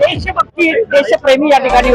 देशभक्ती देशप्रेमी या ठिकाणी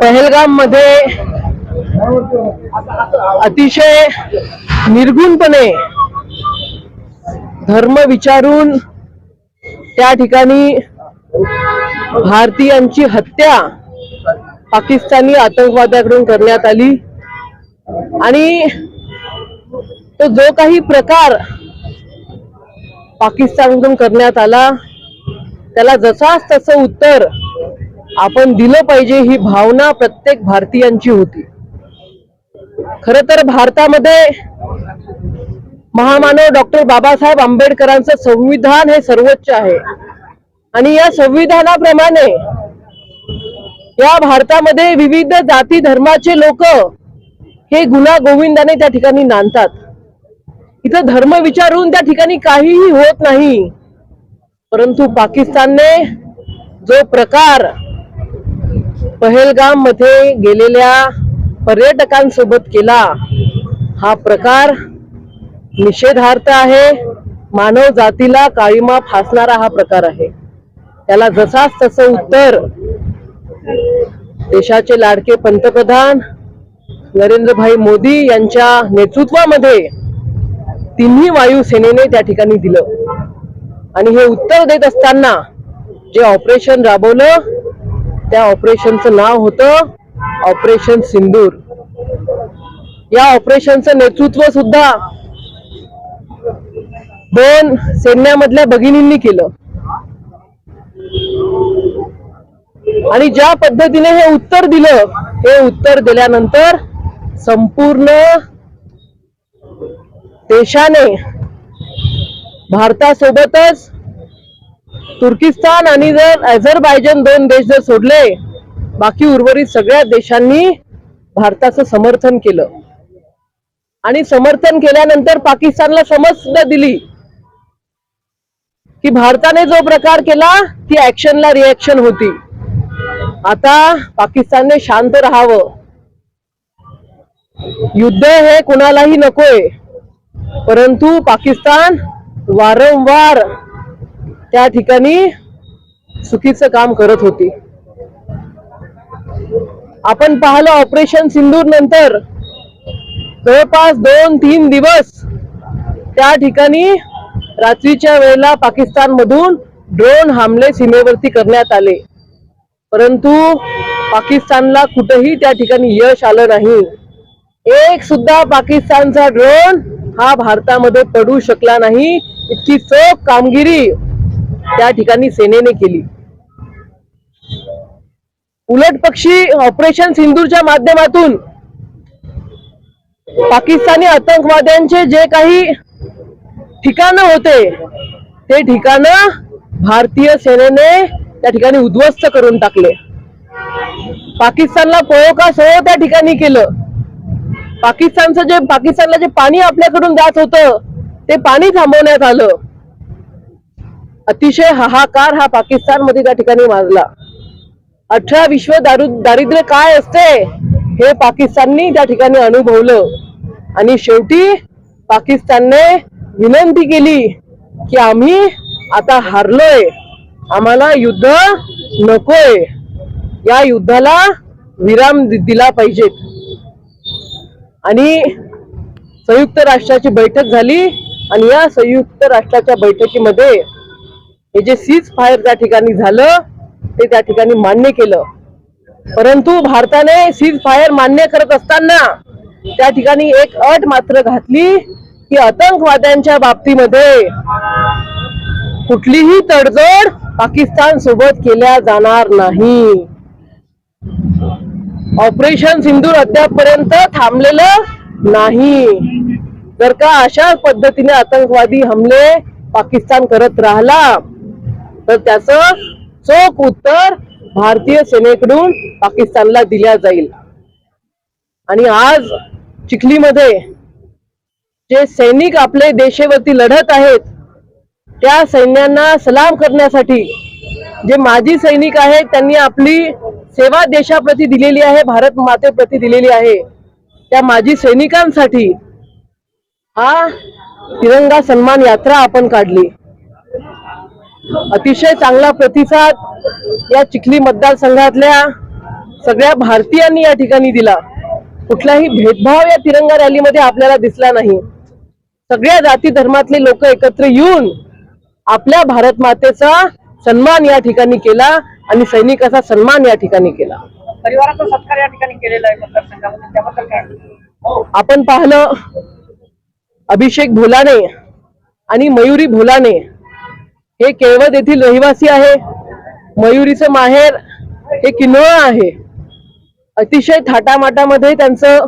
पहलगाममध्ये अतिशय निर्गुणपणे धर्म विचारून त्या ठिकाणी भारतीयांची हत्या पाकिस्तानी आतंकवाद्याकडून करण्यात आली. आणि तो जो काही प्रकार पाकिस्तानकडून करण्यात आला त्याला जसाच तसं उत्तर आपण दिलं पाहिजे ही भावना प्रत्येक भारतीयांची होती. खर तर भारतामध्ये महामानव डॉक्टर बाबासाहेब आंबेडकरांचं संविधान हे सर्वोच्च आहे. आणि या संविधानाप्रमाणे या भारतामध्ये विविध जाती धर्माचे लोक हे गुन्हा गोविंदाने त्या ठिकाणी नांदतात. इथं धर्म विचारून त्या ठिकाणी काहीही होत नाही. परंतु पाकिस्तानने जो प्रकार पहलगाममध्ये गेलेल्या पर्यटकांसोबत केला हा प्रकार निषेधार्थ आहे. मानव जातीला काळीमा फासणारा हा प्रकार आहे. त्याला जसाच तसं उत्तर देशाचे लाडके पंतप्रधान नरेंद्रभाई मोदी यांच्या नेतृत्वामध्ये तिन्ही वायुसेनेने त्या ठिकाणी दिलं. आणि हे उत्तर देत असताना जे ऑपरेशन राबवलं त्या ऑपरेशनचं नाव होतं ऑपरेशन सिंदूर. या ऑपरेशनचं नेतृत्व सुद्धा दोन सैन्यामधल्या भगिनींनी केलं. आणि ज्या पद्धतीने हे उत्तर दिलं हे उत्तर दिल्यानंतर संपूर्ण देशाने भारतासोबतच तुर्किस्तान आणि जर अझरबायजन दोन देश जर सोडले बाकी उर्वरित सगळ्या देशांनी भारताचं समर्थन केलं. आणि समर्थन केल्यानंतर पाकिस्तानला समज सुद्धा दिली की भारताने जो प्रकार केला ती ऍक्शनला रिॲक्शन होती. आता पाकिस्तानने शांत राहावं. युद्ध हे कुणालाही नकोय परंतु पाकिस्तान वारंवार त्या ठिकाणी चुकीचं काम करत होती. आपण पाहिलं ऑपरेशन सिंदूर नंतर. जवळपास दोन तीन दिवस त्या ठिकाणी रात्रीच्या वेळेला पाकिस्तान मधून ड्रोन हमले सीमेवरती करण्यात आले. परंतु पाकिस्तानला कुठेही त्या ठिकाणी यश आलं नाही. एक सुद्धा पाकिस्तानचा ड्रोन हा भारतामध्ये पडू शकला नाही. इतकी चोख कामगिरी त्या ठिकाणी सेनेने केली. उलट पक्षी ऑपरेशन सिंदूरच्या माध्यमातून पाकिस्तानी आतंकवाद्यांचे जे काही ठिकाणं होते ते ठिकाणं भारतीय सेनेने त्या ठिकाणी उद्ध्वस्त करून टाकले. पाकिस्तानला पळोका सो त्या ठिकाणी केलं. पाकिस्तानचं जे पाकिस्तानला जे पाणी आपल्याकडून जात होतं ते पाणी थांबवण्यात आलं. अतिशय हाहाकार हा पाकिस्तानमध्ये त्या ठिकाणी माजला. अठरा विश्व दारू दारिद्र्य काय असते? हे पाकिस्ताननी त्या ठिकाणी अनुभवलं. आणि शेवटी पाकिस्तानने विनंती केली की आम्ही आता हारलोय. आम्हाला युद्ध नकोय. या युद्धाला विराम दिला पाहिजेत. आणि संयुक्त राष्ट्राची बैठक झाली आणि या संयुक्त राष्ट्राच्या बैठकीमध्ये हे जे सीज फायर त्या ठिकाणी झालं ते त्या ठिकाणी मान्य केलं. परंतु भारताने सीज फायर मान्य करत असताना त्या ठिकाणी एक अट मात्र घातली की आतंकवाद्यांच्या बाबतीमध्ये कुठलीही तडजोड पाकिस्तान सोबत केल्या जाणार नाही. ऑपरेशन सिंदूर अद्यापपर्यंत थांबलेलं नाही. जर का अशा पद्धतीने आतंकवादी हमले पाकिस्तान करत राहिला तर त्याचं चोख उत्तर भारतीय सेनेकडून पाकिस्तानला दिल्या जाईल. आणि आज चिखलीमध्ये जे सैनिक आपले देशेवरती लढत आहेत त्या सैन्यांना सलाम करण्यासाठी जे माजी सैनिक आहेत त्यांनी आपली सेवा देशाप्रती दिलेली आहे भारत मातेप्रती दिलेली आहे त्या माजी सैनिकांसाठी हा तिरंगा सन्मान यात्रा आपण काढली. अतिशय चांगला प्रतिसाद या चिखली मतदारसंघातल्या सगळ्या भारतीयांनी या ठिकाणी दिला. कुठलाही भेदभाव या तिरंगा रॅलीमध्ये आपल्याला दिसला नाही. सगळ्या जाती धर्मातले लोक एकत्र येऊन आपल्या भारत मातेचा सन्मान या ठिकाणी केला आणि सैनिकाचा सन्मान या ठिकाणी केला. परिवाराचा सत्कार या ठिकाणी केलेला आहे मतदारसंघामध्ये त्याबद्दल काय? आपण पाहिलं अभिषेक भोलाने आणि मयुरी भोलाने हे केळवद येथील रहिवासी आहे. मयुरीचं माहेर हे किनोळा आहे. अतिशय थाटामाटामध्ये त्यांचं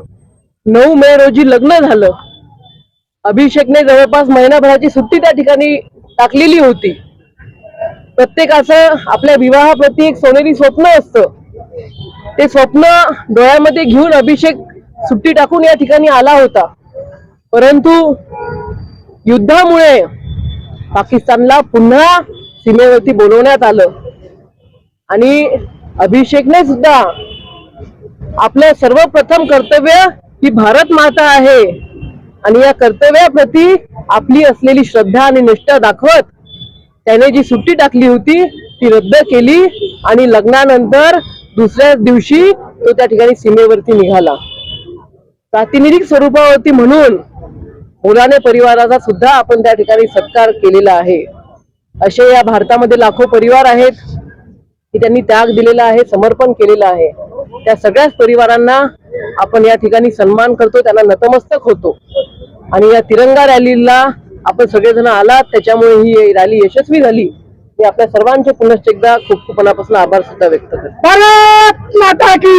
नऊ मे रोजी लग्न झालं. अभिषेकने जवळपास महिनाभराची सुट्टी त्या ठिकाणी टाकलेली होती. प्रत्येकाचं आपल्या विवाहाप्रती एक सोनेरी स्वप्न असतं. ते स्वप्न डोळ्यामध्ये घेऊन अभिषेक सुट्टी टाकून या ठिकाणी आला होता. परंतु युद्धामुळे पाकिस्तानला पुन्हा सीमेवरती बोलवण्यात आलं. आणि अभिषेकने सुद्धा आपलं सर्वप्रथम कर्तव्य ही भारत माता आहे. आणि या कर्तव्याप्रती आपली असलेली श्रद्धा आणि निष्ठा दाखवत त्याने जी सुट्टी टाकली होती ती रद्द केली आणि लग्नानंतर दुसऱ्याच दिवशी तो त्या ठिकाणी सीमेवरती निघाला. प्रातिनिधिक स्वरूपावरती म्हणून मुलाने परिवाराचा सुद्धा आपण त्या ठिकाणी सत्कार केलेला आहे. असे या भारतामध्ये लाखो परिवार आहेत की त्यांनी त्याग दिलेला आहे समर्पण केलेलं आहे. त्या सगळ्याच परिवारांना आपण या ठिकाणी सन्मान करतो त्यांना नतमस्तक होतो. आणि या तिरंगा रॅलीला आपण सगळेजण आलात त्याच्यामुळे ही रॅली यशस्वी झाली. मी आपल्या सर्वांचे पुनश्च एकदा खूप खूप मनापासून आभार सुद्धा व्यक्त करतो. भारत माता की